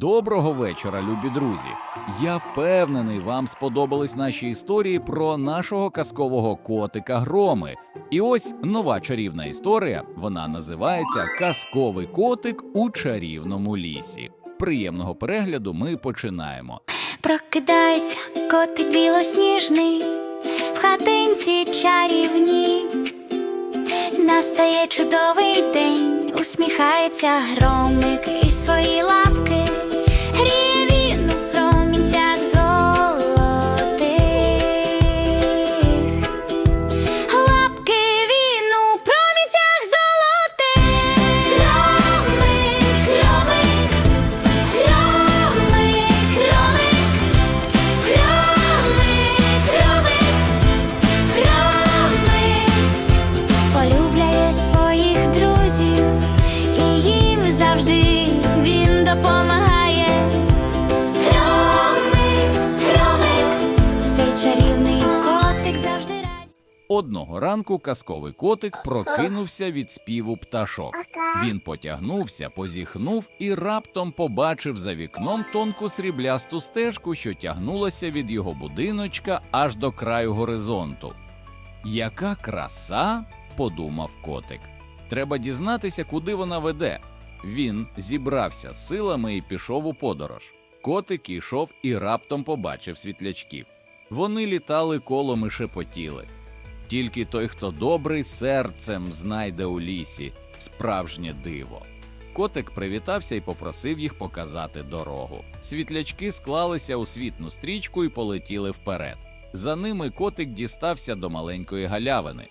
Доброго вечора, любі друзі! Я впевнений, вам сподобались наші історії про нашого казкового котика Громи. І ось нова чарівна історія. Вона називається Казковий котик у чарівному лісі. Приємного перегляду ми починаємо. Прокидається котик білосніжний, в хатинці чарівні. Настає чудовий день, усміхається громик і свої лапки. Він допомагає. Громик, громик, цей чарівний котик завжди радий. Одного ранку казковий котик прокинувся від співу пташок. Він потягнувся, позіхнув і раптом побачив за вікном тонку сріблясту стежку, що тягнулася від його будиночка аж до краю горизонту. Яка краса, подумав котик. Треба дізнатися, куди вона веде. Він зібрався з силами і пішов у подорож. Котик ішов і раптом побачив світлячків. Вони літали колом і шепотіли. Тільки той, хто добрий серцем знайде у лісі справжнє диво. Котик привітався і попросив їх показати дорогу. Світлячки склалися у світну стрічку і полетіли вперед. За ними котик дістався до маленької галявини.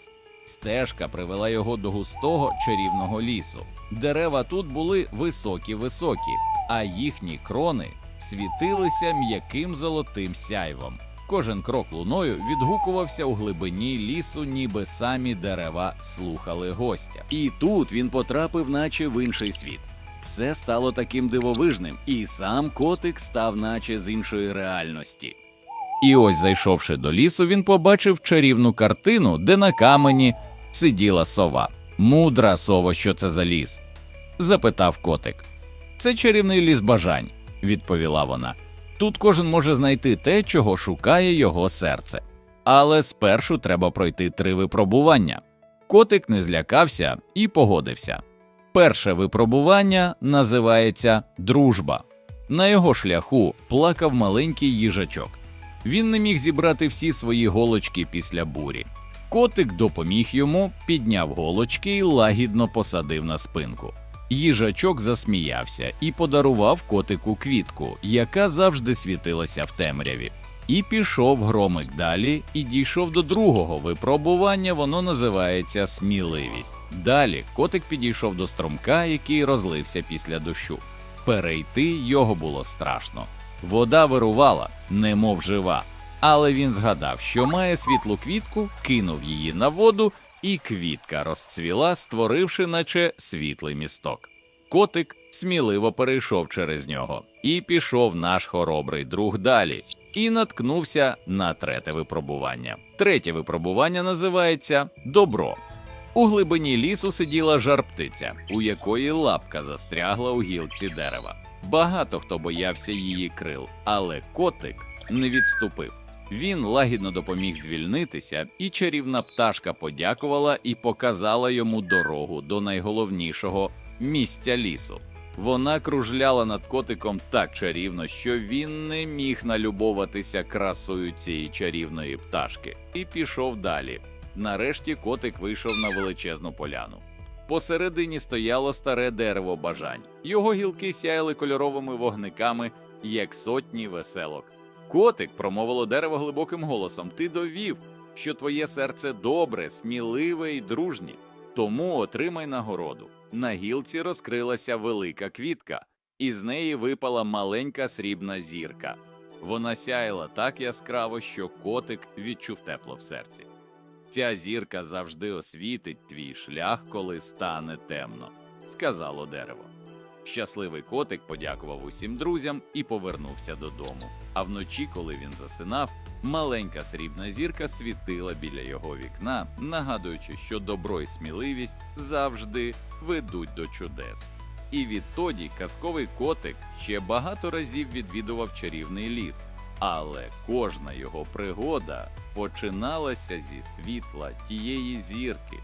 Стежка привела його до густого чарівного лісу. Дерева тут були високі-високі, а їхні крони світилися м'яким золотим сяйвом. Кожен крок луною відгукувався у глибині лісу, ніби самі дерева слухали гостя. І тут він потрапив, наче в інший світ. Все стало таким дивовижним, і сам котик став, наче з іншої реальності. І ось, зайшовши до лісу, він побачив чарівну картину, де на камені сиділа сова. Мудра сова, що це за ліс? запитав котик. Це чарівний ліс бажань, відповіла вона. Тут кожен може знайти те, чого шукає його серце. Але спершу треба пройти три випробування. Котик не злякався і погодився. Перше випробування називається дружба. На його шляху плакав маленький їжачок. Він не міг зібрати всі свої голочки після бурі. Котик допоміг йому, підняв голочки і лагідно посадив на спинку. Їжачок засміявся і подарував котику квітку, яка завжди світилася в темряві. І пішов громик далі і дійшов до другого випробування. Воно називається сміливість. Далі котик підійшов до струмка, який розлився після дощу. Перейти його було страшно. Вода вирувала, немов жива. Але він згадав, що має світлу квітку, кинув її на воду, і квітка розцвіла, створивши, наче світлий місток. Котик сміливо перейшов через нього, і пішов наш хоробрий друг далі, і наткнувся на третє випробування. Третє випробування називається Добро. У глибині лісу сиділа жар-птиця, у якої лапка застрягла у гілці дерева. Багато хто боявся її крил, але котик не відступив. Він лагідно допоміг звільнитися, і чарівна пташка подякувала і показала йому дорогу до найголовнішого місця лісу. Вона кружляла над котиком так чарівно, що він не міг налюбоватися красою цієї чарівної пташки, і пішов далі. Нарешті котик вийшов на величезну поляну. Посередині стояло старе дерево бажань. Його гілки сяяли кольоровими вогниками, як сотні веселок. Котик промовило дерево глибоким голосом. Ти довів, що твоє серце добре, сміливе і дружнє. Тому отримай нагороду. На гілці розкрилася велика квітка, і з неї випала маленька срібна зірка. Вона сяяла так яскраво, що котик відчув тепло в серці. Ця зірка завжди освітить твій шлях, коли стане темно, сказало дерево. Щасливий котик подякував усім друзям і повернувся додому. А вночі, коли він засинав, маленька срібна зірка світила біля його вікна, нагадуючи, що добро і сміливість завжди ведуть до чудес. І відтоді казковий котик ще багато разів відвідував чарівний ліс, але кожна його пригода починалася зі світла тієї зірки,